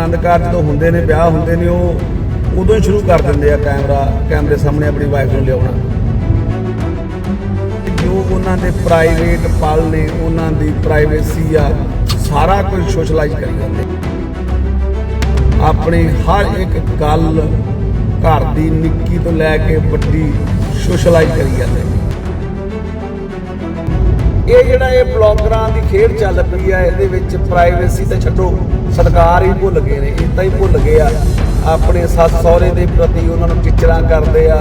ਆਨੰਦ ਕਾਰਜ ਜਦੋਂ ਹੁੰਦੇ ਨੇ, ਵਿਆਹ ਹੁੰਦੇ ਨੇ, ਉਹ ਉਦੋਂ ਹੀ ਸ਼ੁਰੂ ਕਰ ਦਿੰਦੇ ਆ ਕੈਮਰਾ, ਕੈਮਰੇ ਸਾਹਮਣੇ ਆਪਣੀ ਵਾਈਫ ਨੂੰ ਲਿਆਉਣਾ। ਜੋ ਉਹਨਾਂ ਦੇ ਪ੍ਰਾਈਵੇਟ ਪਲ ਨੇ, ਉਹਨਾਂ ਦੀ ਪ੍ਰਾਈਵੇਸੀ ਆ, ਸਾਰਾ ਕੁਝ ਸੋਸ਼ਲਾਈਜ਼ ਕਰੀ ਜਾਂਦੇ ਆਪਣੀ ਹਰ ਇੱਕ ਗੱਲ ਘਰ ਦੀ ਨਿੱਕੀ ਤੋਂ ਲੈ ਕੇ ਵੱਡੀ ਸੋਸ਼ਲਾਈਜ਼ ਕਰੀ ਜਾਂਦੇ ਨੇ ਇਹ ਜਿਹੜਾ ਇਹ ਬਲੌਗਰਾਂ ਦੀ ਖੇਡ ਚੱਲ ਪਈ ਆ, ਇਹਦੇ ਵਿੱਚ ਪ੍ਰਾਈਵੇਸੀ ਤਾਂ ਛੱਡੋ ਸਰਕਾਰ ਹੀ ਭੁੱਲ ਗਏ ਨੇ ਇਹ ਤਾਂ ਹੀ ਭੁੱਲ ਗਏ ਆ। ਆਪਣੇ ਸੱਸ ਸਹੁਰੇ ਦੇ ਪ੍ਰਤੀ ਉਹਨਾਂ ਨੂੰ ਟੀਚਰਾਂ ਕਰਦੇ ਆ।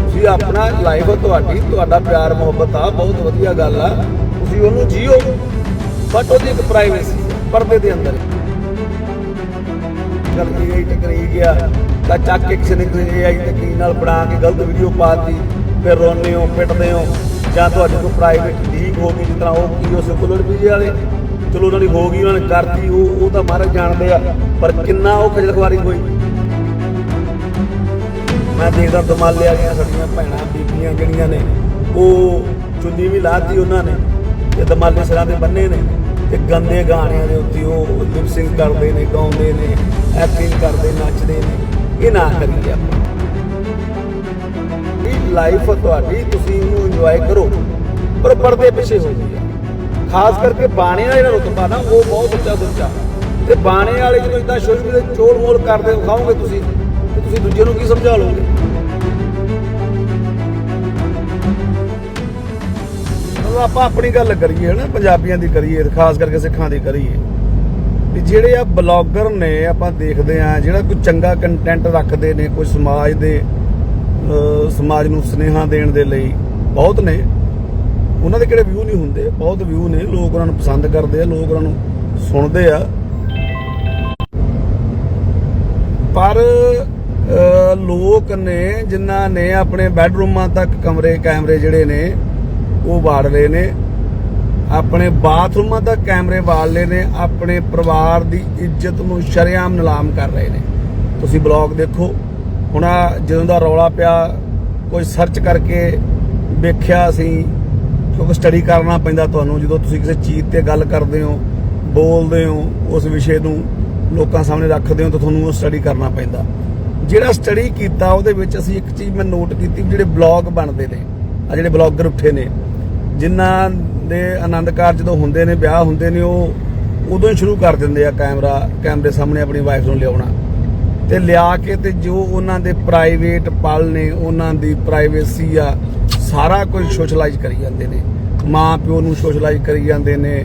ਤੁਸੀਂ ਆਪਣਾ ਲਾਈਫ ਤੁਹਾਡੀ, ਤੁਹਾਡਾ ਪਿਆਰ ਮੁਹੱਬਤ ਆ, ਬਹੁਤ ਵਧੀਆ ਗੱਲ ਆ। ਤੁਸੀਂ ਉਹਨੂੰ ਜੀਓ ਬਟ ਉਹਦੀ ਇੱਕ ਪ੍ਰਾਈਵੇਸੀ ਪਰਦੇ ਦੇ ਅੰਦਰ। ਗੱਲ ਇਹ ਟੈਕਨੀਕ ਆ ਤਾਂ ਚੱਕ ਕੇ ਕਿਸੇ ਨੇ AI ਤਕਨੀਕ ਨਾਲ ਬਣਾ ਕੇ ਗਲਤ ਵੀਡੀਓ ਪਾਤੀ ਫਿਰ ਰੋਂਦੇ ਹੋ, ਪਿੱਟਦੇ ਹੋ। ਜਾਂ ਤੁਹਾਡੇ ਕੋਲ ਪ੍ਰਾਈਵੇਟ ਲੀਕ ਹੋ ਗਈ, ਜਿਸ ਤਰ੍ਹਾਂ ਉਹ ਕੀ ਉਹ ਵੀਜ਼ੇ ਵਾਲੇ, ਚਲੋ ਉਹਨਾਂ ਦੀ ਹੋ ਗਈ, ਉਹਨਾਂ ਨੇ ਕਰਤੀ, ਉਹ ਉਹ ਤਾਂ ਮਹਾਰਾਜ ਜਾਣਦੇ ਆ, ਪਰ ਕਿੰਨਾ ਉਹ ਖਜਲ ਖਵਾਰੀ ਹੋਈ। ਮੈਂ ਦੇਖਦਾ ਦਮਾਲੇ ਵਾਲੀਆਂ ਸਾਡੀਆਂ ਭੈਣਾਂ, ਬੀਬੀਆਂ ਜਿਹੜੀਆਂ ਨੇ, ਉਹ ਚੁੰਨੀ ਵੀ ਲਾਤੀ ਉਹਨਾਂ ਨੇ, ਤੇ ਦਮਾਲੇ ਸਿਰਾਂ ਦੇ ਬੰਨੇ ਨੇ, ਤੇ ਗੰਦੇ ਗਾਣਿਆਂ ਦੇ ਉੱਤੇ ਉਹ ਲਿਪਸਿੰਗ ਕਰਦੇ ਨੇ, ਗਾਉਂਦੇ ਨੇ ਐਕਟਿੰਗ ਕਰਦੇ, ਨੱਚਦੇ ਨੇ, ਇਹ ਨਾ ਕਰੀਏ ਆਪਾਂ। ਇਹ ਲਾਈਫ ਤੁਹਾਡੀ, ਤੁਸੀਂ ਇੰਜੋਏ ਕਰੋ। ਪਰ ਪਰਦੇ ਪਿੱਛੇ ਹੋ ਗਈ ਖਾਸ ਕਰਕੇ ਬਾਣੇ ਵਾਲੇ ਦਾ ਰੁਤਬਾ ਨਾ, ਉਹ ਬਹੁਤ ਉੱਚਾ ਉੱਚਾ। ਤੇ ਬਾਣੇ ਵਾਲੇ ਜਦੋਂ ਇਦਾਂ ਸੋਸ਼ਲ ਮੀਡੀਆ ਚੋਲ ਮੋਲ ਕਰਦੇ ਖਾਓਗੇ ਤੁਸੀਂ, ਤੇ ਤੁਸੀਂ ਦੂਜੇ ਨੂੰ ਕੀ ਸਮਝਾ ਲਓਗੇ? ਆਪਾਂ ਆਪਣੀ ਗੱਲ ਕਰੀਏ ਨਾ, ਪੰਜਾਬੀਆਂ ਦੀ ਕਰੀਏ, ਖਾਸ ਕਰਕੇ ਸਿੱਖਾਂ ਦੀ ਕਰੀਏ। ਵੀ ਜਿਹੜੇ ਆ ਬਲੌਗਰ ਨੇ, ਆਪਾਂ ਦੇਖਦੇ ਆ ਜਿਹੜਾ ਕੋਈ ਚੰਗਾ ਕੰਟੈਂਟ ਰੱਖਦੇ ਨੇ, ਕੋਈ ਸਮਾਜ ਦੇ ਸਮਾਜ ਨੂੰ ਸੁਨੇਹਾ ਦੇਣ ਦੇ ਲਈ ਬਹੁਤ ਨੇ। ਉਹਨਾਂ ਦੇ ਕਿਹੜੇ ਵਿਊ ਨਹੀਂ ਹੁੰਦੇ। ਬਹੁਤ ਵਿਊ ਨੇ। ਲੋਕ ਉਹਨਾਂ ਨੂੰ ਪਸੰਦ ਕਰਦੇ ਆ, ਲੋਕ ਉਹਨਾਂ ਨੂੰ ਸੁਣਦੇ ਆ। ਪਰ ਲੋਕ ਨੇ, ਜਿਨ੍ਹਾਂ ਨੇ ਆਪਣੇ ਬੈੱਡਰੂਮਾਂ ਤੱਕ ਕਮਰੇ, ਕੈਮਰੇ ਜਿਹੜੇ ਨੇ, ਉਹ ਵਾੜ ਲਏ ਨੇ। ਆਪਣੇ ਬਾਥਰੂਮਾਂ ਤੱਕ ਕੈਮਰੇ ਵਾੜ ਲਏ ਨੇ। ਆਪਣੇ ਪਰਿਵਾਰ ਦੀ ਇੱਜ਼ਤ ਨੂੰ ਸ਼ਰੇਆਮ ਨਿਲਾਮ ਕਰ ਰਹੇ ਨੇ। ਤੁਸੀਂ ਬਲੌਗ ਦੇਖੋ। ਹੁਣ ਜਦੋਂ ਦਾ ਰੌਲਾ ਪਿਆ, ਕੋਈ ਸਰਚ ਕਰਕੇ ਵੇਖਿਆ ਅਸੀਂ ਕਿਉਂਕਿ ਸਟੱਡੀ ਕਰਨਾ ਪੈਂਦਾ ਤੁਹਾਨੂੰ, ਜਦੋਂ ਤੁਸੀਂ ਕਿਸੇ ਚੀਜ਼ ਤੇ ਗੱਲ ਕਰਦੇ ਹੋ, ਬੋਲਦੇ ਹੋ, ਉਸ ਵਿਸ਼ੇ ਨੂੰ ਲੋਕਾਂ ਸਾਹਮਣੇ ਰੱਖਦੇ ਹੋ, ਤਾਂ ਤੁਹਾਨੂੰ ਉਹ ਸਟੱਡੀ ਕਰਨਾ ਪੈਂਦਾ। ਜਿਹੜਾ ਸਟੱਡੀ ਕੀਤਾ, ਉਹਦੇ ਵਿੱਚ ਅਸੀਂ ਇੱਕ ਚੀਜ਼ ਮੈਂ ਨੋਟ ਕੀਤੀ, ਵੀ ਜਿਹੜੇ ਬਲੌਗ ਬਣਦੇ ਨੇ ਆ ਜਿਹੜੇ ਬਲੌਗਰ ਉੱਠੇ ਨੇ, ਜਿਨ੍ਹਾਂ ਦੇ ਆਨੰਦ ਕਾਰ ਜਦੋਂ ਹੁੰਦੇ ਨੇ, ਵਿਆਹ ਹੁੰਦੇ ਨੇ, ਉਹ ਉਦੋਂ ਹੀ ਸ਼ੁਰੂ ਕਰ ਦਿੰਦੇ ਆ ਕੈਮਰਾ, ਕੈਮਰੇ ਸਾਹਮਣੇ ਆਪਣੀ ਵਾਈਫ ਨੂੰ ਲਿਆਉਣਾ। ਤੇ ਲਿਆ ਕੇ ਤੇ ਜੋ ਉਹਨਾਂ ਦੇ ਪ੍ਰਾਈਵੇਟ ਪਲ ਨੇ, ਉਹਨਾਂ ਦੀ ਪ੍ਰਾਈਵੇਸੀ ਆ ਸਾਰਾ ਕੁਝ ਸੋਸ਼ਲਾਈਜ਼ ਕਰੀ ਜਾਂਦੇ ਨੇ। ਮਾਂ ਪਿਓ ਨੂੰ ਸੋਸ਼ਲਾਈਜ਼ ਕਰੀ ਜਾਂਦੇ ਨੇ,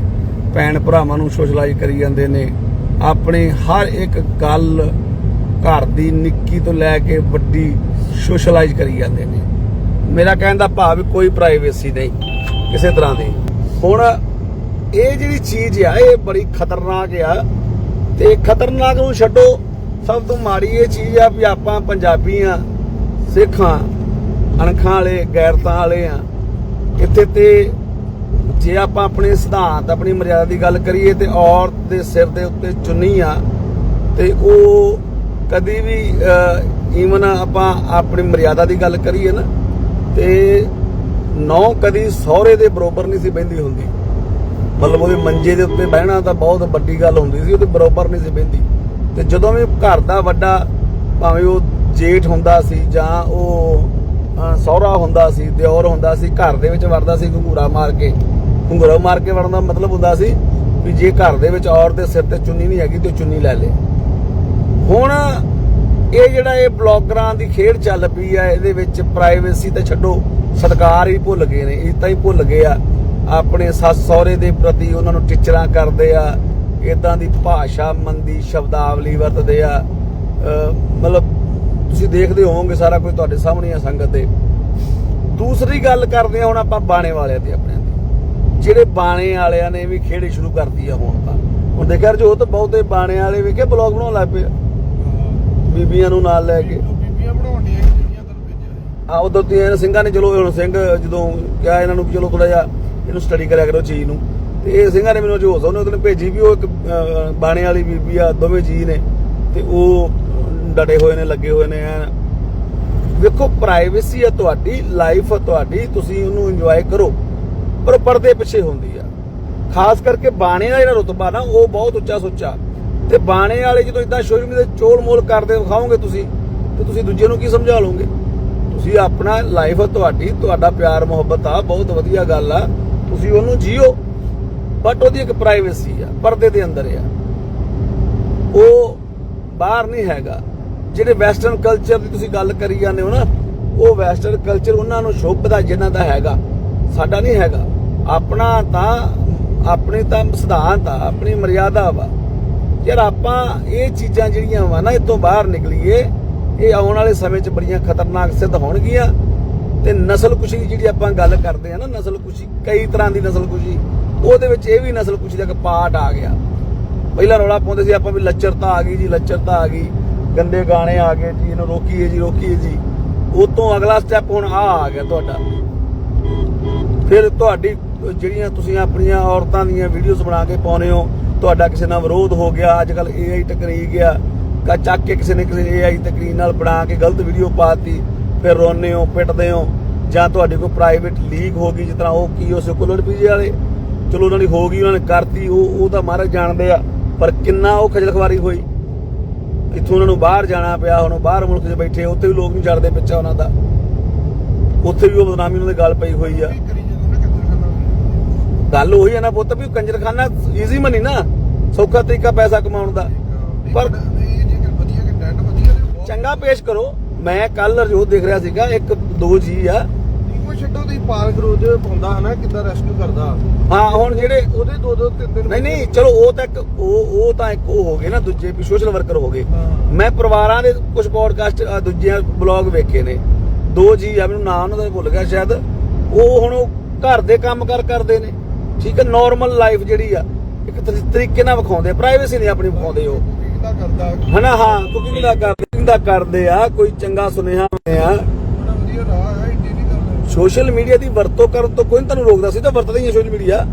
ਭੈਣ ਭਰਾਵਾਂ ਨੂੰ ਸੋਸ਼ਲਾਈਜ਼ ਕਰੀ ਜਾਂਦੇ ਨੇ। ਆਪਣੇ ਹਰ ਇੱਕ ਗੱਲ ਘਰ ਦੀ ਨਿੱਕੀ ਤੋਂ ਲੈ ਕੇ ਵੱਡੀ ਸੋਸ਼ਲਾਈਜ਼ ਕਰੀ ਜਾਂਦੇ ਨੇ। ਮੇਰਾ ਕਹਿਣ ਦਾ ਭਾਵ ਕੋਈ ਪ੍ਰਾਈਵੇਸੀ ਨਹੀਂ, ਕਿਸੇ ਤਰ੍ਹਾਂ ਦੀ। ਹੁਣ ਇਹ ਜਿਹੜੀ ਚੀਜ਼ ਆ, ਇਹ ਬੜੀ ਖਤਰਨਾਕ ਆ। ਤੇ ਖਤਰਨਾਕ ਨੂੰ ਛੱਡੋ, ਸਭ ਤੋਂ ਮਾੜੀ ਇਹ ਚੀਜ਼ ਆ ਵੀ ਆਪਾਂ ਪੰਜਾਬੀ ਆ, ਸਿੱਖਾਂ ਅਣਖਾਂ ਵਾਲੇ, ਗੈਰਤਾਂ ਵਾਲੇ ਆ। ਇੱਥੇ ਤੇ ਜੇ ਆਪਾਂ ਆਪਣੇ ਸਿਧਾਂਤ, ਆਪਣੀ ਮਰਿਆਦਾ ਦੀ ਗੱਲ ਕਰੀਏ ਤੇ ਔਰਤ ਦੇ ਸਿਰ ਦੇ ਉੱਤੇ ਚੁੰਨੀ ਆ ਤੇ ਉਹ ਕਦੀ ਵੀ ਈਵਨ ਆਪਾਂ ਆਪਣੀ ਮਰਿਆਦਾ ਦੀ ਗੱਲ ਕਰੀਏ ਨਾ, ਤੇ ਨੌ ਕਦੀ ਸਹੁਰੇ ਦੇ ਬਰੋਬਰ ਨਹੀਂ ਸੀ ਬਹਿੰਦੀ ਹੁੰਦੀ। ਮਤਲਬ ਉਹਦੇ ਮੰਜੇ ਦੇ ਉੱਤੇ ਬਹਿਣਾ ਤਾਂ ਬਹੁਤ ਵੱਡੀ ਗੱਲ ਹੁੰਦੀ ਸੀ, ਉਹਦੇ ਬਰੋਬਰ ਨਹੀਂ ਸੀ ਬਹਿੰਦੀ। ਤੇ ਜਦੋਂ ਵੀ ਘਰ ਦਾ ਵੱਡਾ, ਭਾਵੇਂ ਉਹ ਜੇਠ ਹੁੰਦਾ ਸੀ ਜਾਂ ਉਹ ਸਹੁਰਾ ਹੁੰਦਾ ਸੀ, ਦਿਓਰ ਹੁੰਦਾ ਸੀ, ਘਰ ਦੇ ਵਿੱਚ ਵੜਦਾ ਸੀ ਘੰਗੂਰਾ ਮਾਰ ਕੇ। ਘੰਗੂਰਾ ਮਾਰ ਕੇ ਵੜਨ ਦਾ ਮਤਲਬ ਹੁੰਦਾ ਸੀ ਵੀ ਜੇ ਘਰ ਦੇ ਵਿੱਚ ਔਰਤ ਦੇ ਸਿਰ ਤੇ ਚੁੰਨੀ ਨਹੀਂ ਹੈਗੀ ਤੇ ਉਹ ਚੁੰਨੀ ਲੈ ਲੇ। ਹੁਣ ਇਹ ਜਿਹੜਾ ਇਹ ਬਲੌਗਰਾਂ ਦੀ ਖੇਡ ਚੱਲ ਪਈ ਆ, ਇਹਦੇ ਵਿੱਚ ਪ੍ਰਾਈਵੇਸੀ ਤਾਂ ਛੱਡੋ ਸਰਕਾਰ ਹੀ ਭੁੱਲ ਗਏ ਨੇ ਇਹ ਤਾਂ ਹੀ ਭੁੱਲ ਗਏ ਆ। ਆਪਣੇ ਸੱਸ ਸਹੁਰੇ ਦੇ ਪ੍ਰਤੀ ਉਹਨਾਂ ਨੂੰ ਟਿਚਰਾਂ ਕਰਦੇ ਆ ਇਦਾਂ ਦੀ ਭਾਸ਼ਾ ਮੰਦੀ ਸ਼ਬਦਾਵਲੀ ਵਰਤਦੇ ਆ। ਮਤਲਬ ਤੁਸੀਂ ਦੇਖਦੇ ਹੋਵੋਗੇ ਸਾਰਾ ਕੁਝ ਤੁਹਾਡੇ ਸਾਹਮਣੇ ਆ ਸੰਗਤ ਦੇ ਦੂਸਰੀ ਗੱਲ ਕਰਦੇ ਆ ਹੁਣ ਆਪਾਂ ਬਾਣੇ ਵਾਲਿਆਂ ਤੇ ਆਪਣੇ ਦੀ। ਜਿਹੜੇ ਬਾਣੇ ਵਾਲਿਆਂ ਨੇ ਵੀ ਖੇੜੇ ਸ਼ੁਰੂ ਕਰਤੀ ਆ ਹੁਣ ਤਾਂ। ਹੁਣ ਦੇਖਿਆ ਜੋ ਤਾਂ ਬਹੁਤੇ ਬਾਣੇ ਵਾਲੇ ਵੇਖੇ ਬਲੌਗ ਬਣਾਉਣ ਲੱਗ ਪਏ। ਬੀਬੀਆਂ ਨੂੰ ਨਾਲ ਲੈ ਕੇ। ਬੀਬੀਆਂ ਬਣਾਉਣੀਆਂ ਜਿਹੜੀਆਂ ਤੈਨੂੰ ਭੇਜਿਆ ਆ ਉਦੋਂ ਤੇ ਇਹਨਾਂ ਸਿੰਘਾਂ ਨੇ ਚਲੋ ਹੁਣ ਸਿੰਘ ਜਦੋਂ ਕਿਹਾ ਇਹਨਾਂ ਨੂੰ ਵੀ ਚਲੋ ਥੋੜਾ ਜਿਹਾ ਇਹਨੂੰ ਸਟੱਡੀ ਕਰਿਆ ਕਰੋ ਚੀਜ਼ ਨੂੰ। ਤੇ ਇਹ ਸਿੰਘਾਂ ਨੇ ਮੈਨੂੰ ਜੋ ਉਹਨੇ ਉਹਨੇ ਭੇਜੀ ਵੀ ਉਹ ਇੱਕ ਬਾਣੇ ਵਾਲੀ ਬੀਬੀ ਆ ਦੋਵੇਂ ਜੀ ਨੇ। ਤੇ ਉਹ ਡਟੇ ਹੋਏ ਨੇ, ਲੱਗੇ ਹੋਏ ਨੇ, ਐਨ। ਵੇਖੋ ਪ੍ਰਾਈਵੇਸੀ ਆ ਤੁਹਾਡੀ ਲਾਈਫ ਆ ਤੁਹਾਡੀ, ਤੁਸੀਂ ਉਹਨੂੰ ਇੰਜੋਏ ਕਰੋ। ਪਰ ਪਰਦੇ ਪਿੱਛੇ ਹੁੰਦੀ ਆ। ਖਾਸ ਕਰਕੇ ਬਾਣੇ ਦਾ ਜਿਹੜਾ ਰੁਤਬਾ ਨਾ, ਉਹ ਬਹੁਤ ਉੱਚਾ ਸੁੱਚਾ। ਤੇ ਬਾਣੇ ਵਾਲੇ ਜਦੋਂ ਇਦਾਂ ਸੋਸ਼ਲ ਮੀਡੀਆ ਚੋਲ ਮੋਲ ਕਰਦੇ ਵਿਖਾਓਗੇ ਤੁਸੀਂ, ਤੇ ਤੁਸੀਂ ਦੂਜੇ ਨੂੰ ਕੀ ਸਮਝਾ ਲਓਗੇ? ਤੁਸੀਂ ਆਪਣਾ ਲਾਈਫ ਤੁਹਾਡੀ, ਤੁਹਾਡਾ ਪਿਆਰ, ਮੁਹੱਬਤ ਆ, ਬਹੁਤ ਵਧੀਆ ਗੱਲ ਆ। ਤੁਸੀਂ ਉਹਨੂੰ ਜੀਓ ਬਟ ਉਹਦੀ ਇੱਕ ਪ੍ਰਾਈਵੇਸੀ ਆ, ਪਰਦੇ ਦੇ ਅੰਦਰ ਆ। ਉਹ ਬਾਹਰ ਨਹੀਂ ਹੈਗਾ। ਜਿਹੜੇ ਵੈਸਟਰਨ ਕਲਚਰ ਦੀ ਤੁਸੀਂ ਗੱਲ ਕਰੀ ਜਾਂਦੇ ਹੋ ਨਾ, ਉਹ ਵੈਸਟਰਨ ਕਲਚਰ ਉਹਨਾਂ ਨੂੰ ਸ਼ੋਭਦਾ ਜਿਨ੍ਹਾਂ ਦਾ ਹੈਗਾ, ਸਾਡਾ ਨਹੀਂ ਹੈਗਾ। ਆਪਣਾ ਤਾਂ, ਆਪਣੀ ਤਾਂ ਸਿਧਾਂਤ ਆ, ਆਪਣੀ ਮਰਿਆਦਾ ਵਾ। ਯਾਰ ਆਪਾਂ ਇਹ ਚੀਜ਼ਾਂ ਜਿਹੜੀਆਂ ਵਾ ਨਾ ਇਹ ਬਾਹਰ ਨਿਕਲੀਏ, ਇਹ ਆਉਣ ਵਾਲੇ ਸਮੇਂ 'ਚ ਬੜੀਆਂ ਖਤਰਨਾਕ ਸਿੱਧ ਹੋਣਗੀਆਂ। ਤੇ ਨਸਲ ਕੁਸ਼ੀ ਦੀ ਜਿਹੜੀ ਆਪਾਂ ਗੱਲ ਕਰਦੇ ਆ ਨਾ ਨਸਲ ਕੁਸ਼ੀ ਕਈ ਤਰ੍ਹਾਂ ਦੀ ਨਸਲ ਕੁਸ਼ੀ ਉਹਦੇ ਵਿੱਚ ਇਹ ਵੀ ਨਸਲ ਕੁਸ਼ੀ ਦਾ ਇੱਕ ਪਾਰਟ ਆ ਗਿਆ। ਪਹਿਲਾਂ ਰੌਲਾ ਪਾਉਂਦੇ ਸੀ ਆਪਾਂ ਵੀ ਲੱਚਰਤਾ ਆ ਗਈ ਜੀ, ਲੱਚਰਤਾ ਆ ਗਈ। ਗੰਦੇ ਗਾਣੇ ਆ ਗਏ ਜੀ, ਇਹਨੂੰ ਰੋਕੀਏ ਜੀ ਰੋਕੀਏ ਜੀ। ਉਹ ਅਗਲਾ ਸਟੈਪ ਹੁਣ ਆ ਆ ਗਿਆ ਤੁਹਾਡਾ। ਫਿਰ ਤੁਹਾਡੀ, ਜਿਹੜੀਆਂ ਤੁਸੀਂ ਆਪਣੀਆਂ ਔਰਤਾਂ ਦੀਆਂ ਵੀਡੀਓਜ਼ ਬਣਾ ਕੇ ਪਾਉਨੇ ਹੋ, ਤੁਹਾਡਾ ਕਿਸੇ ਨਾਲ ਵਿਰੋਧ ਹੋ ਗਿਆ ਅੱਜ ਕੱਲ AI ਟਕਰੀ ਗਿਆ, ਕਾ ਚੱਕ ਕੇ ਕਿਸੇ ਨੇ ਕਿਸੇ AI ਤਕਰੀਰ ਨਾਲ ਬਣਾ ਕੇ ਗਲਤ ਵੀਡੀਓ ਪਾਤੀ ਫਿਰ ਰੋਨੇ ਹੋ, ਪਿੱਟਦੇ ਹੋ, ਜਾਂ ਤੁਹਾਡੀ ਕੋਈ ਪ੍ਰਾਈਵੇਟ ਲੀਕ ਹੋ ਗਈ, ਜਿਸ ਤਰ੍ਹਾਂ ਉਹ ਕੀ, ਉਹ ਸੈਕੂਲਰ ਪੀਜੇ ਵਾਲੇ? ਚਲੋ ਉਹਨਾਂ ਦੀ ਹੋ ਗਈ, ਉਹਨਾਂ ਨੇ ਕਰਤੀ, ਉਹ ਉਹ ਤਾਂ ਮਹਾਰਾਜ ਜਾਣਦੇ ਆ, ਪਰ ਕਿੰਨਾ ਉਹ ਖਜਲ ਖਵਾਰੀ ਹੋਈ? ਇੱਥੋਂ ਉਹਨਾਂ ਨੂੰ ਬਾਹਰ ਜਾਣਾ ਪਿਆ, ਹੁਣ ਬਾਹਰ ਮੁਲਕ 'ਚ ਬੈਠੇ, ਉੱਥੇ ਵੀ ਲੋਕ ਨਹੀਂ ਛੱਡਦੇ ਪਿੱਛਾ ਉਹਨਾਂ ਦਾ। ਉੱਥੇ ਵੀ ਉਹ ਬਦਨਾਮੀ ਉਹਨਾਂ ਦੀ ਗੱਲ ਪਈ ਹੋਈ ਆ। ਗੱਲ ਉਹੀ ਹੈ ਨਾ ਪੁੱਤ ਵੀ ਕੰਜਰਖਾਨਾ ਈਜ਼ੀ ਮਨੀ ਨਾ, ਸੌਖਾ ਤਰੀਕਾ ਪੈਸਾ ਕਮਾਉਣ ਦਾ। ਪਰ ਚੰਗਾ ਪੇਸ਼ ਕਰੋ। ਮੈਂ ਕੱਲ ਰਜੋਤ ਦੇਖ ਰਿਹਾ ਸੀਗਾ, ਇੱਕ ਦੋ ਜੀ ਆ ਕੋਈ ਛੱਡੋ ਤੁਸੀਂ ਪਾਰਕ ਰੋਜ਼ ਪਾਉਂਦਾ ਹਨਾ ਕਿੱਦਾਂ ਰੈਸਕਿਊ ਕਰਦਾ? ਹਾਂ ਹੁਣ ਜਿਹੜੇ ਉਹਦੇ ਦੋ ਦੋ ਤਿੰਨ ਤਿੰਨ ਨਹੀਂ ਨਹੀਂ ਚਲੋ ਉਹ ਤਾਂ ਇੱਕ ਉਹ ਉਹ ਤਾਂ ਇੱਕ ਉਹ ਹੋ ਗਏ ਨਾ ਦੂਜੇ ਵੀ ਸੋਸ਼ਲ ਵਰਕਰ ਹੋ ਗਏ। ਮੈਂ ਪਰਿਵਾਰਾਂ ਦੇ ਕੁਝ ਪੋਡਕਾਸਟ ਦੂਜੇ ਬਲੌਗ ਵੇਖੇ ਨੇ। ਦੋ ਜੀ ਆ ਮੈਨੂੰ ਨਾਮ ਉਹਨਾਂ ਦਾ ਭੁੱਲ ਗਿਆ ਸ਼ਾਇਦ। ਉਹ ਹੁਣ ਉਹ ਘਰ ਦੇ ਕੰਮ ਕਰ ਕਰਦੇ ਨੇ। ਠੀਕ ਹੈ ਨਾਰਮਲ ਲਾਈਫ ਜਿਹੜੀ ਆ ਇੱਕ ਤਰੀ- ਤਰੀਕੇ ਨਾਲ ਵਿਖਾਉਂਦੇ ਪ੍ਰਾਈਵੇਸੀ ਨਹੀਂ ਆਪਣੀ ਵਿਖਾਉਂਦੇ ਉਹ। ਕਰਦਾ? ਹਨਾ ਹਾਂ ਕੁਕਿੰਗ ਦਾ ਕਰਦੇ ਦਾ ਕਰਦੇ ਆ ਕੋਈ ਚੰਗਾ ਸੁਨੇਹਾ ਆ ਬੜਾ ਵਧੀਆ ਰਾਹ ਸੋਸ਼ਲ ਮੀਡੀਆ ਦੀ ਵਰਤੋਂ ਕਰਨ ਤੋਂ ਕੋਈ ਨੀ ਤੁਹਾਨੂੰ ਰੋਕਦਾ, ਅਸੀਂ ਤਾਂ ਵਰਤਦੇ ਹੀ ਹਾਂ ਸੋਸ਼ਲ ਮੀਡੀਆ।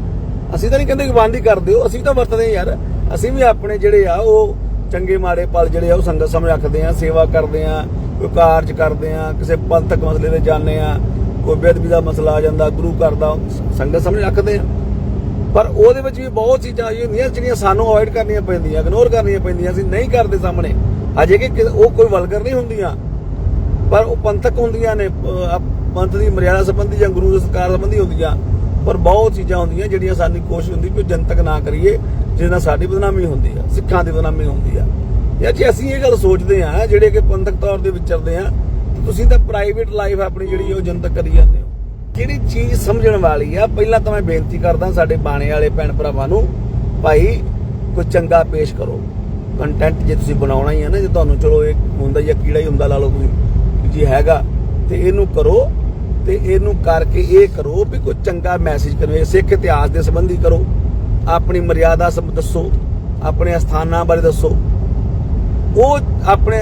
ਅਸੀਂ ਤਾਂ ਨਹੀਂ ਕਹਿੰਦੇ ਕਿ ਬੰਦ ਹੀ ਕਰ ਦਿਓ, ਅਸੀਂ ਤਾਂ ਵਰਤਦੇ ਹਾਂ ਯਾਰ। ਅਸੀਂ ਵੀ ਆਪਣੇ ਜਿਹੜੇ ਆ, ਉਹ ਚੰਗੇ ਮਾੜੇ ਪਲ ਜਿਹੜੇ ਆ, ਉਹ ਸੰਗਤ ਸਮਝ ਰੱਖਦੇ ਆ ਸੇਵਾ ਕਰਦੇ ਆ ਕੋਈ ਕਾਰਜ ਕਰਦੇ ਆ ਕਿਸੇ ਪੰਥਕ ਮਸਲੇ ਤੇ ਜਾਂਦੇ ਆ ਕੋਈ ਬੇਅਦਬੀ ਦਾ ਮਸਲਾ ਆ ਜਾਂਦਾ, ਗੁਰੂ ਘਰ ਦਾ, ਸੰਗਤ ਸਮਝ ਰੱਖਦੇ ਆ ਪਰ ਉਹਦੇ ਵਿੱਚ ਵੀ ਬਹੁਤ ਚੀਜ਼ਾਂ ਆਈ ਹੁੰਦੀਆਂ, ਜਿਹੜੀਆਂ ਸਾਨੂੰ ਅਵੋਇਡ ਕਰਨੀਆਂ ਪੈਂਦੀਆਂ ਇਗਨੋਰ ਕਰਨੀਆਂ ਪੈਂਦੀਆਂ, ਅਸੀਂ ਨਹੀਂ ਕਰਦੇ ਸਾਹਮਣੇ। ਅਜੇ ਕਿ ਉਹ ਕੋਈ ਵਲਗਰ ਨਹੀਂ ਹੁੰਦੀਆਂ, ਪਰ ਉਹ ਪੰਥਕ ਹੁੰਦੀਆਂ ਨੇ ਪੰਥ ਦੀ, ਮਰਿਆਦਾ ਸੰਬੰਧੀ ਜਾਂ ਗੁਰੂ ਦੇ ਸਤਿਕਾਰ ਸੰਬੰਧੀ ਹੁੰਦੀਆਂ, ਪਰ ਬਹੁਤ ਚੀਜ਼ਾਂ ਹੁੰਦੀਆਂ ਜਿਹੜੀਆਂ ਸਾਡੀ ਕੋਸ਼ਿਸ਼ ਹੁੰਦੀ ਵੀ ਜਨਤਕ ਨਾ ਕਰੀਏ, ਜਿਹਦੇ ਨਾਲ ਸਾਡੀ ਬਦਨਾਮੀ ਹੁੰਦੀ ਆ, ਸਿੱਖਾਂ ਦੀ ਬਦਨਾਮੀ ਹੁੰਦੀ ਆ। ਯਾਰ ਜੇ ਅਸੀਂ ਇਹ ਗੱਲ ਸੋਚਦੇ ਆ, ਜਿਹੜੇ ਕਿ ਪੰਥਕ ਤੌਰ ਤੇ ਵਿਚਰਦੇ ਆ ਤੁਸੀਂ ਤਾਂ ਪ੍ਰਾਈਵੇਟ ਲਾਈਫ ਆਪਣੀ ਜਿਹੜੀ ਉਹ ਜਨਤਕ ਕਰੀ ਜਾਂਦੇ ਹੋ। ਜਿਹੜੀ ਚੀਜ਼ ਸਮਝਣ ਵਾਲੀ ਆ? ਪਹਿਲਾਂ ਤਾਂ ਮੈਂ ਬੇਨਤੀ ਕਰਦਾ ਸਾਡੇ ਬਾਣੇ ਵਾਲੇ ਭੈਣ ਭਰਾਵਾਂ ਨੂੰ, ਭਾਈ, ਕੋਈ ਚੰਗਾ ਪੇਸ਼ ਕਰੋ। ਕੰਟੈਂਟ ਜੇ ਤੁਸੀਂ ਬਣਾਉਣਾ ਹੀ ਹੈ ਨਾ, ਜੇ ਤੁਹਾਨੂੰ ਚਲੋ ਇਹ ਹੁੰਦਾ ਜਾਂ ਕੀੜਾ ਹੀ ਹੁੰਦਾ, ਲਾ ਲਓ ਤੁਸੀਂ ਜੀ ਹੈਗਾ, ਤੇ ਇਹਨੂੰ ਕਰੋ। ਤੇ ਇਹਨੂੰ ਕਰਕੇ ਇਹ ਕਰੋ ਵੀ ਕੋਈ ਚੰਗਾ ਮੈਸੇਜ ਕਰੋ ਸਿੱਖ ਇਤਿਹਾਸ ਦੇ ਸੰਬੰਧੀ ਕਰੋ। ਆਪਣੀ ਮਰਿਆਦਾ ਸੰਬ ਦੱਸੋ, ਆਪਣੇ ਅਸਥਾਨਾਂ ਬਾਰੇ ਦੱਸੋ। ਉਹ ਆਪਣੇ,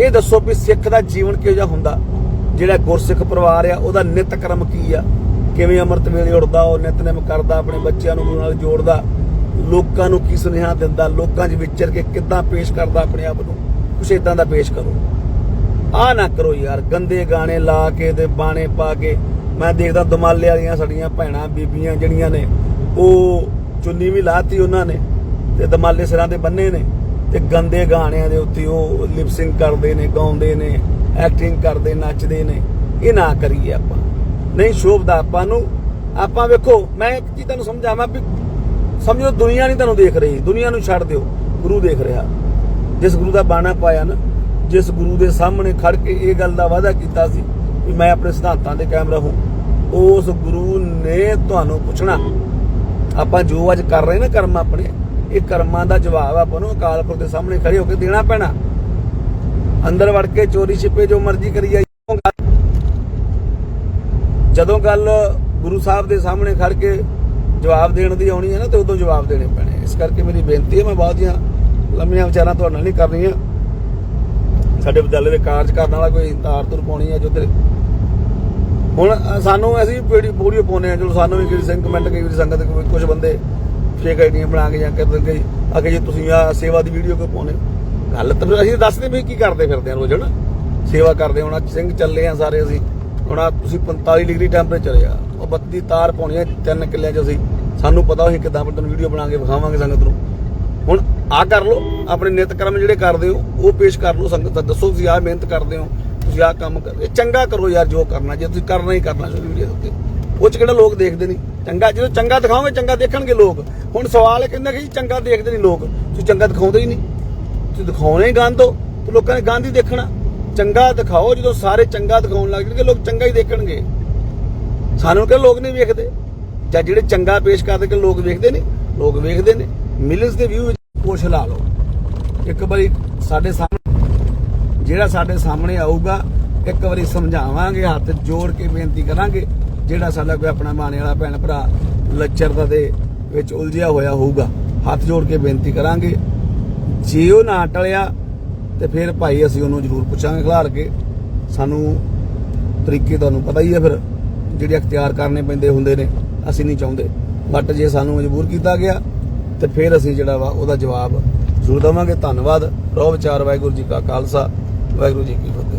ਇਹ ਦੱਸੋ ਵੀ ਸਿੱਖ ਦਾ ਜੀਵਨ ਕਿਹੋ ਜਿਹਾ ਹੁੰਦਾ, ਜਿਹੜਾ ਗੁਰਸਿੱਖ ਪਰਿਵਾਰ ਆ, ਉਹਦਾ ਨਿਤ ਕਰਮ ਕੀ ਆ? ਕਿਵੇਂ ਅੰਮ੍ਰਿਤ ਵੇਲੇ ਉੱਠਦਾ ਉਹ ਨਿਤਨੇਮ ਕਰਦਾ, ਆਪਣੇ ਬੱਚਿਆਂ ਨੂੰ ਗੁਰੂ ਨਾਲ ਜੋੜਦਾ, ਲੋਕਾਂ ਨੂੰ ਕੀ ਸੁਨੇਹਾ ਦਿੰਦਾ, ਲੋਕਾਂ 'ਚ ਵਿਚਰ ਕੇ ਕਿੱਦਾਂ ਪੇਸ਼ ਕਰਦਾ ਆਪਣੇ ਆਪ ਨੂੰ? ਕੁਛ ਇਦਾਂ ਦਾ ਪੇਸ਼ ਕਰੋ। ਆ ਨਾ ਕਰੋ ਯਾਰ, ਗੰਦੇ ਗਾਣੇ ਲਾ ਕੇ ਤੇ ਬਾਣੇ ਪਾ ਕੇ। ਮੈਂ ਦੇਖਦਾ ਦਮਾਲੇ ਵਾਲੀਆਂ ਸਾਡੀਆਂ ਭੈਣਾਂ, ਬੀਬੀਆਂ ਜਿਹੜੀਆਂ ਨੇ, ਉਹ ਚੁੰਨੀ ਵੀ ਲਾਤੀ ਉਹਨਾਂ ਨੇ ਤੇ ਦਮਾਲੇ ਸਿਰਾਂ ਦੇ ਬੰਨੇ ਨੇ ਤੇ ਗੰਦੇ ਗਾਣਿਆਂ ਦੇ ਉੱਤੇ ਉਹ ਲਿਪਸਿੰਗ ਕਰਦੇ ਨੇ, ਗਾਉਂਦੇ ਨੇ ਐਕਟਿੰਗ ਕਰਦੇ, ਨੱਚਦੇ ਨੇ। ਇਹ ਨਾ ਕਰੀਏ ਆਪਾਂ। ਨਹੀਂ, ਸ਼ੋਭਦਾ ਆਪਾਂ ਨੂੰ। ਆਪਾਂ ਵੇਖੋ, ਮੈਂ ਇੱਕ ਚੀਜ਼ ਤੁਹਾਨੂੰ ਸਮਝਾਵਾਂ ਵੀ ਸਮਝੋ, ਦੁਨੀਆ ਨਹੀਂ ਤੁਹਾਨੂੰ ਦੇਖ ਰਹੀ। ਦੁਨੀਆ ਨੂੰ ਛੱਡ ਦਿਓ। ਗੁਰੂ ਦੇਖ ਰਿਹਾ। ਜਿਸ ਗੁਰੂ ਦਾ ਬਾਣਾ ਪਾਇਆ ਨਾ ਜਿਸ ਗੁਰੂ ਦੇ ਸਾਹਮਣੇ ਖੜ ਕੇ ਇਹ ਗੱਲ ਦਾ ਵਾਅਦਾ ਕੀਤਾ ਸੀ ਵੀ ਮੈਂ ਆਪਣੇ ਸਿਧਾਂਤਾਂ ਦੇ ਕਾਇਮ ਰਹੂੰ, ਉਸ ਗੁਰੂ ਨੇ ਤੁਹਾਨੂੰ ਪੁੱਛਣਾ। ਆਪਾਂ ਜੋ ਅੱਜ ਕਰ ਰਹੇ ਨਾ ਕਰਮ ਆਪਣੇ, ਇਹ ਕਰਮਾਂ ਦਾ ਜਵਾਬ ਆਪਾਂ ਨੂੰ ਅਕਾਲ ਪੁਰਖ ਦੇ ਸਾਹਮਣੇ ਖੜੇ ਹੋ ਕੇ ਦੇਣਾ ਪੈਣਾ। ਅੰਦਰ ਵੜ ਕੇ ਚੋਰੀ ਛਿਪੇ ਜੋ ਮਰਜ਼ੀ ਕਰੀ ਜਾਈ ਜਦੋਂ ਗੱਲ ਗੁਰੂ ਸਾਹਿਬ ਦੇ ਸਾਹਮਣੇ ਖੜ ਕੇ ਜਵਾਬ ਦੇਣ ਦੀ ਆਉਣੀ ਹੈ ਨਾ, ਤੇ ਉਦੋਂ ਜਵਾਬ ਦੇਣੇ ਪੈਣੇ। ਇਸ ਕਰਕੇ ਮੇਰੀ ਬੇਨਤੀ ਹੈ, ਮੈਂ ਬਹੁਤ ਬਹੁਤੀਆਂ ਲੰਮੀਆਂ ਵਿਚਾਰਾਂ ਤੁਹਾਡੇ ਨਾਲ ਨਹੀਂ ਕਰਨੀਆਂ ਸਾਡੇ ਵਿਦਿਆਲੇ ਦੇ ਕਾਰਜ ਕਰਨ ਵਾਲਾ ਕੋਈ ਤਾਰ ਤੁਰ ਪਾਉਣੀ ਹੈ ਜੋ ਹੁਣ ਸਾਨੂੰ ਅਸੀਂ ਵੀਡੀਓ ਵੀਡੀਓ ਪਾਉਨੇ ਆ, ਚਲੋ ਸਾਨੂੰ ਵੀ ਕਿਸੇ ਸਿੰਘ ਕਮੈਂਟ, ਕਈ ਵਾਰੀ ਸੰਗਤ ਕੋਈ ਕੁਝ ਬੰਦੇ ਫੇਕ ਆਈਡੀਆਂ ਬਣਾ ਕੇ ਜਾਂ ਕਰਦੇ ਗਏ ਅਗੇ ਜੇ ਤੁਸੀਂ ਆ ਸੇਵਾ ਦੀ ਵੀਡੀਓ ਕਿਉਂ ਪਾਉਨੇ ਗੱਲ ਤਾਂ ਅਸੀਂ ਦੱਸਦੇ ਵੀ ਕੀ ਕਰਦੇ ਫਿਰਦੇ ਆ ਰੋਜ਼, ਹਨਾ? ਸੇਵਾ ਕਰਦੇ ਹੁਣ ਸਿੰਘ ਚੱਲੇ ਆ ਸਾਰੇ ਅਸੀਂ। ਹੁਣ ਤੁਸੀਂ 45 ਡਿਗਰੀ ਟੈਂਪਰੇਚਰ ਆ, ਉਹ ਬੱਤੀ ਤਾਰ ਪਾਉਣੀ ਆ, ਤਿੰਨ ਕਿੱਲਿਆਂ ਚ ਅਸੀਂ। ਸਾਨੂੰ ਪਤਾ ਹੋਈ ਕਿਦਾਂ ਤੁਹਾਨੂੰ ਵੀਡੀਓ ਬਣਾ ਕੇ ਵਿਖਾਵਾਂਗੇ ਸੰਗਤ ਨੂੰ। ਹੁਣ ਆ ਕਰ ਲਓ, ਆਪਣੇ ਨਿਤ ਕਰਮ ਜਿਹੜੇ ਕਰਦੇ ਹੋ, ਉਹ ਪੇਸ਼ ਕਰ ਲਓ ਸੰਗਤ ਦੱਸੋ ਤੁਸੀਂ ਆਹ ਮਿਹਨਤ ਕਰਦੇ ਹੋ, ਤੁਸੀਂ ਆਹ ਕੰਮ ਕਰਦੇ ਚੰਗਾ ਕਰੋ ਯਾਰ ਜੋ ਕਰਨਾ, ਜੇ ਤੁਸੀਂ ਕਰਨਾ ਹੀ ਕਰਨਾ ਸੋਸ਼ਲ ਮੀਡੀਆ ਉੱਤੇ। ਉਹ ਚ ਕਿਹੜਾ ਲੋਕ ਦੇਖਦੇ ਨਹੀਂ? ਚੰਗਾ, ਜਦੋਂ ਚੰਗਾ ਦਿਖਾਓਗੇ, ਚੰਗਾ ਦੇਖਣਗੇ ਲੋਕ। ਹੁਣ ਸਵਾਲ ਇਹ ਕਹਿੰਦਾ ਕਿ ਚੰਗਾ ਦੇਖਦੇ ਨਹੀਂ ਲੋਕ। ਤੁਸੀਂ ਚੰਗਾ ਦਿਖਾਉਂਦੇ ਹੀ ਨਹੀਂ। ਤੁਸੀਂ ਦਿਖਾਉਣਾ ਹੀ ਗੰਦ ਹੋ, ਤੇ ਲੋਕਾਂ ਨੇ ਗੰਦ ਹੀ ਦੇਖਣਾ। ਚੰਗਾ ਦਿਖਾਓ ਜਦੋਂ ਸਾਰੇ ਚੰਗਾ ਦਿਖਾਉਣ ਲੱਗ ਜਾਣਗੇ, ਲੋਕ ਚੰਗਾ ਹੀ ਦੇਖਣਗੇ। ਸਾਨੂੰ ਕਿ ਲੋਕ ਨਹੀਂ ਵੇਖਦੇ? ਜਾਂ ਜਿਹੜੇ ਚੰਗਾ ਪੇਸ਼ ਕਰਦੇ ਕਿ ਲੋਕ ਵੇਖਦੇ ਨੇ ਲੋਕ ਵੇਖਦੇ ਨੇ। ਮਿਲੀਅਨਸ ਦੇ ਵਿਊ ਕੁਛ ਲਾ ਲਓ। ਇੱਕ ਵਾਰੀ ਸਾਡੇ ਸਾਹਮਣੇ ਜਿਹੜਾ ਸਾਡੇ ਸਾਹਮਣੇ ਆਊਗਾ, ਇੱਕ ਵਾਰੀ ਸਮਝਾਵਾਂਗੇ, ਹੱਥ ਜੋੜ ਕੇ ਬੇਨਤੀ ਕਰਾਂਗੇ, ਜਿਹੜਾ ਸਾਡਾ ਕੋਈ ਆਪਣਾ ਬਾਣੇ ਵਾਲਾ ਭੈਣ ਭਰਾ ਲੱਚਰਤਾ ਦੇ ਵਿੱਚ ਉਲਝਿਆ ਹੋਇਆ ਹੋਊਗਾ, ਹੱਥ ਜੋੜ ਕੇ ਬੇਨਤੀ ਕਰਾਂਗੇ। ਜੇ ਉਹ ਨਾ ਟਲਿਆ, ਤੇ ਫਿਰ ਭਾਈ ਅਸੀਂ ਉਹਨੂੰ ਜ਼ਰੂਰ ਪੁੱਛਾਂਗੇ ਖਿਲਾਰ ਕੇ। ਸਾਨੂੰ ਤਰੀਕੇ ਤੁਹਾਨੂੰ ਪਤਾ ਹੀ ਹੈ ਫਿਰ, ਜਿਹੜੇ ਅਖਤਿਆਰ ਕਰਨੇ ਪੈਂਦੇ ਹੁੰਦੇ ਨੇ, ਅਸੀਂ ਨਹੀਂ ਚਾਹੁੰਦੇ। ਬਟ ਜੇ ਸਾਨੂੰ ਮਜਬੂਰ ਕੀਤਾ ਗਿਆ ਤੇ ਫਿਰ ਅਸੀਂ ਜਿਹੜਾ ਵਾ ਉਹਦਾ ਜਵਾਬ ਜ਼ਰੂਰ ਦੇਵਾਂਗੇ। ਧੰਨਵਾਦ। ਰੋ ਵਿਚਾਰ। ਵਾਹਿਗੁਰੂ ਜੀ ਕਾ ਖਾਲਸਾ। ਵਾਹਿਗੁਰੂ ਜੀ ਕੀ ਫਤਿਹ।